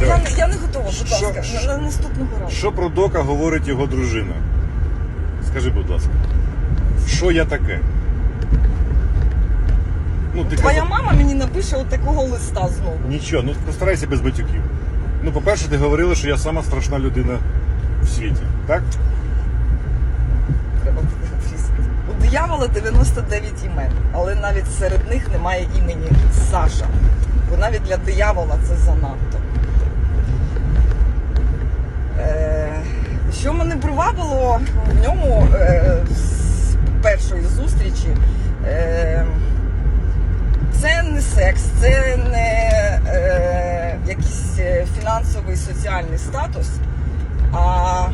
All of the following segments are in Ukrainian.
давай, Я, давай. не- я не готова, будь Що- ласка, що- на, на наступного разу. Що про дока говорить його дружина? Скажи, будь ласка. Що я таке? Ну, ти Твоя казав- мама мені напише от такого листа знову. Нічого, ну постарайся без батюків. Ну, по-перше, ти говорила, що я сама страшна людина в світі, так? Треба. У диявола 99 імен, але навіть серед них немає імені Саша. Бо навіть для диявола це занадто. Е, що мене привабило в ньому е, з першої зустрічі? Е, це не секс, це не е, якийсь е, фінансовий соціальний статус, а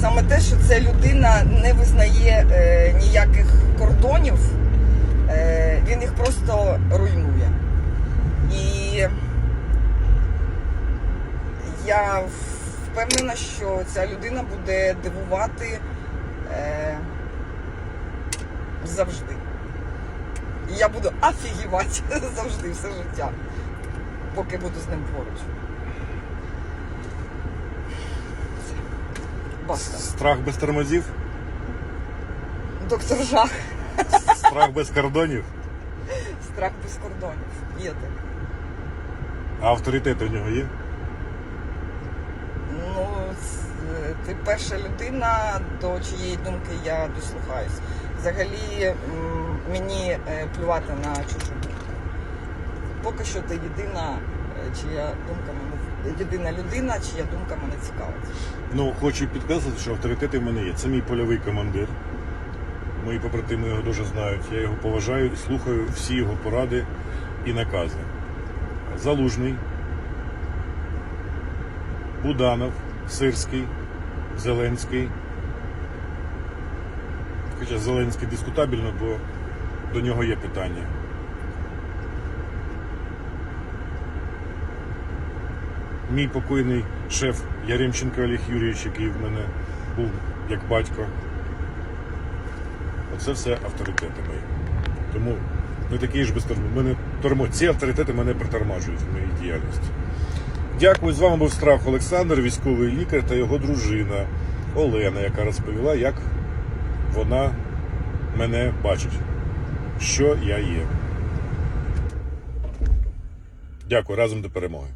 саме те, що ця людина не визнає е, ніяких кордонів, е, він їх просто руйнує. І я впевнена, що ця людина буде дивувати е, завжди. І я буду офігівати завжди все життя, поки буду з ним поруч. Баста. Страх без тормозів, Доктор Жах. страх без кордонів, Страх без кордонів. Є таке. а авторитет у нього є. Ну, ц- ти перша людина, до чиєї думки я дослухаюсь. Взагалі мені е, плювати на чужу думку. Поки що ти єдина, е, чия думка мене єдина людина, чия думка мене цікавить. Ну, хочу підкреслити, що авторитети в мене є. Це мій польовий командир. Мої побратими його дуже знають. Я його поважаю і слухаю всі його поради і накази. Залужний, Буданов, Сирський, Зеленський. Хоча Зеленський дискутабельно, бо до нього є питання. Мій покойний шеф Яремченко Олег Юрійович, який в мене був як батько. Оце все авторитети мої. Тому не такий ж безтормо. Мене тормо. Ці авторитети мене притормажують в моїй діяльності. Дякую. З вами був Страх Олександр, військовий лікар та його дружина Олена, яка розповіла, як вона мене бачить, що я є. Дякую разом до перемоги.